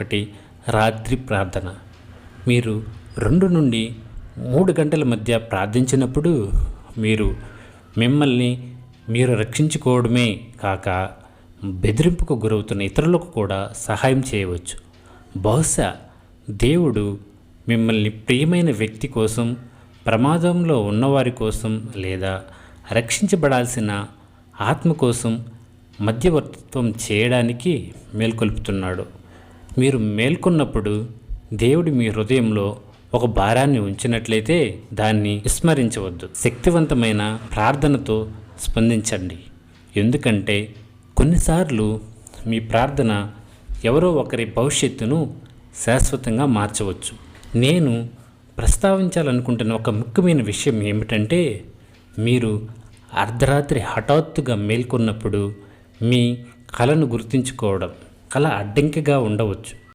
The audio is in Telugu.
ఒకటి రాత్రి ప్రార్థన. మీరు రెండు నుండి మూడు గంటల మధ్య ప్రార్థించినప్పుడు మీరు మిమ్మల్ని మీరు రక్షించుకోవడమే కాక బెదిరింపుకు గురవుతున్న ఇతరులకు కూడా సహాయం చేయవచ్చు. బహుశా దేవుడు మిమ్మల్ని ప్రియమైన వ్యక్తి కోసం ప్రమాదంలో ఉన్నవారి కోసం లేదా రక్షించబడాల్సిన ఆత్మ కోసం మధ్యవర్తిత్వం చేయడానికి మేల్కొల్పుతున్నాడు. మీరు మేల్కొన్నప్పుడు దేవుడు మీ హృదయంలో ఒక భారాన్ని ఉంచినట్లయితే దాన్ని విస్మరించవద్దు. శక్తివంతమైన ప్రార్థనతో స్పందించండి. ఎందుకంటే కొన్నిసార్లు మీ ప్రార్థన ఎవరో ఒకరి భవిష్యత్తును శాశ్వతంగా మార్చవచ్చు. నేను ప్రస్తావించాలనుకుంటున్న ఒక ముఖ్యమైన విషయం ఏమిటంటే మీరు అర్ధరాత్రి హఠాత్తుగా మేల్కొన్నప్పుడు మీ కళను గుర్తుంచుకోవడం. కళ అడ్డంకిగా ఉండవచ్చు.